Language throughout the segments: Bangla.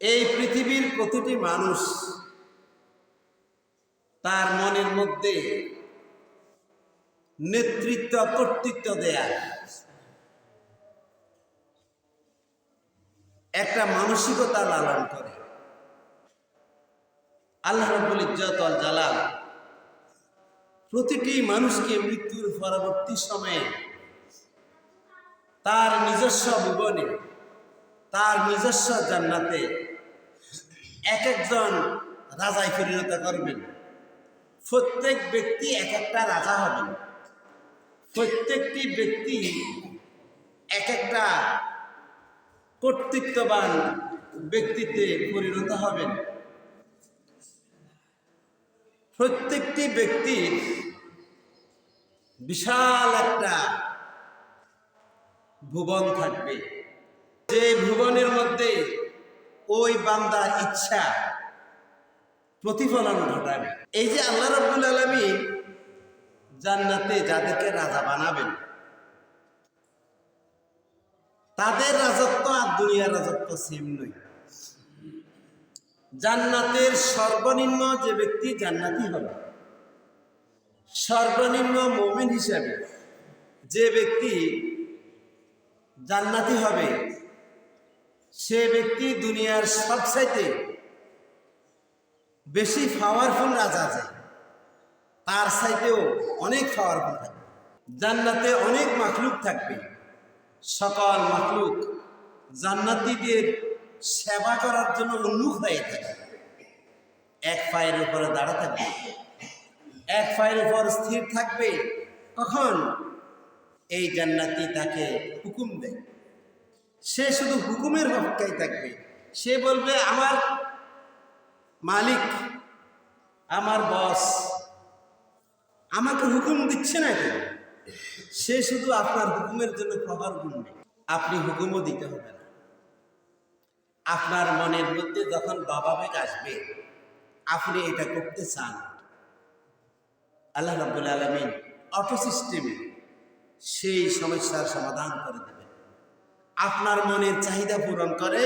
এই পৃথিবীর প্রতিটি মানুষ তার মনের মধ্যে নেতৃত্ব, কর্তৃত্ব দেয়া। একটা মানসিকতা লালন করে। আল্লাহ রব্বুল ইজ্জতল জালাল প্রতিটি মানুষকে মৃত্যুর পরবর্তী সময়ে তার নিজস্ব ভুবনে, তার নিজস্ব জান্নাতে এক একজন রাজায় পরিণত করবেন। প্রত্যেক ব্যক্তি এক একটা রাজা হবেন। প্রত্যেকটি ব্যক্তি এক একটা কর্তৃত্ববান ব্যক্তিতে পরিণত হবেন। প্রত্যেকটি ব্যক্তির বিশাল একটা ভুবন থাকবে। যে ভুবনের মধ্যে ওই বান্দার ইচ্ছা প্রতিফলন ঘটাবে। এই যে আল্লাহ রব্বুল আলমী জান্নাতে যাদেরকে রাজা বানাবেন, তাদের রাজত্ব আর দুনিয়ার রাজত্ব সেম নয়। জান্নাতের সর্বনিম্ন যে ব্যক্তি জান্নাতি হবে সর্বনিম্ন মমিন হিসাবে যে ব্যক্তি জান্নাতি হবে সে ব্যক্তি দুনিয়ার সবচাইতে বেশি পাওয়ারফুল রাজা আছে তার সাইতেও অনেক পাওয়ারফুল থাকবে। জান্নাতে অনেক মাখলুক থাকবে। সকল মাখলুক জান্নাতীদের সেবা করার জন্য উন্মুখ হয়ে থাকে। এক পায়ের উপরে দাঁড়া থাকবে এক পায়ের উপর স্থির থাকবে, কখন? এই জান্নাতি তাকে হুকুম দেয়। সে শুধু হুকুমের অপেক্ষায় থাকবে। সে বলবে, আমার মালিক, আমার বস, আমাকে হুকুম দিচ্ছে না কেন? সে শুধু আপনার হুকুমের জন্য প্রহার গুনবে আপনি হুকুমও দিতে হবে না। আপনার মনের মধ্যে যখন বাবাবেগ আসবে, আপনি এটা করতে চান। আল্লাহ রাবুল আলমিন অটো সিস্টেমে সেই সমস্যার সমাধান করে দেবেন। আপনার মনের চাহিদা পূরণ করে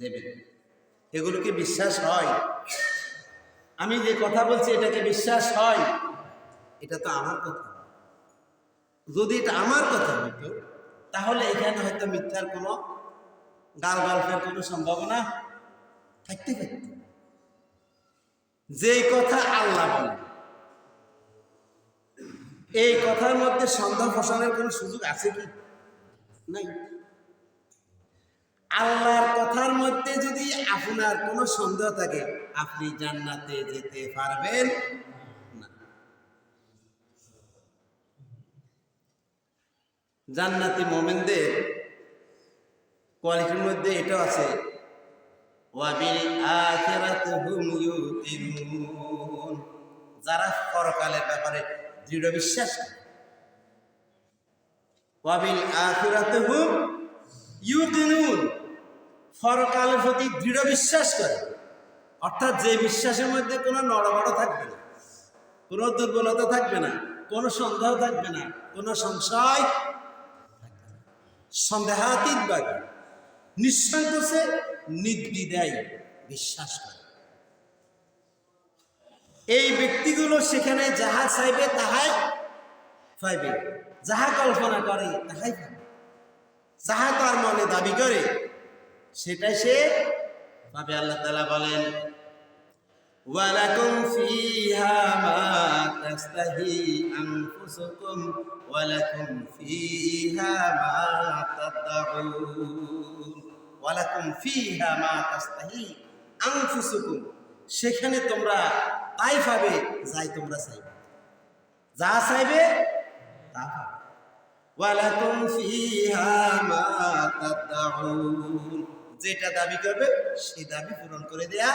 দেবেন এগুলোকে বিশ্বাস হয়? আমি যে কথা বলছি এটাকে বিশ্বাস হয়? এটা তো আমার কথা। যদি এটা আমার কথা হতো তাহলে এখানে হয়তো মিথ্যার কোনো গাল গল্পের কোনো সম্ভাবনা থাকতে পারত। যে কথা আল্লাহ বলে, এই কথার মধ্যে সন্দেহ ফসানোর কোনো সুযোগ আছে কি? নাই। আল্লাহর কথার মধ্যে যদি আপনার কোনো সন্দেহ থাকে, আপনি জান্নাতে যেতে পারবেন না। জান্নাতি মোমেনদের কোয়ালিটির মধ্যে এটা আছে যারা পরকালের ব্যাপারে দৃঢ় বিশ্বাস করে ওয়াবিল আখিরাতি হুম ইউকিনুন পরকালের প্রতি দৃঢ় বিশ্বাস করে। অর্থাৎ যে বিশ্বাসের মধ্যে কোনো নড়বড় থাকবে না, কোনো দুর্বলতা থাকবে না, কোনো সন্দেহ থাকবে না, কোনো সংশয় সন্দেহাতীত বাকি নিঃসংকোচে নির্দ্বিধায় বিশ্বাস করে। এই ব্যক্তিগুলো সেখানে যাহা চাইবে তাহাই পাইবে যাহা কল্পনা করে, তাহাই পাবে যাহা তার মনে দাবি করে, সেটাই সে পাবে আল্লাহ তালা বলেন, ওয়ালাকুম ফিহা মা তাস্তাহি আনফুসুকুম, ওয়ালাকুম ফিহা মা তাদাউন। ওয়ালাকুম ফিহা মা তাস্তাহি আনফুসুকুম, সেখানে তোমরা তাই পাবে যাই তোমরা চাইবে। যা চাইবে তা পাবে ওয়ালাকুম যেটা দাবি করবে সেই দাবি পূরণ করে দেয়া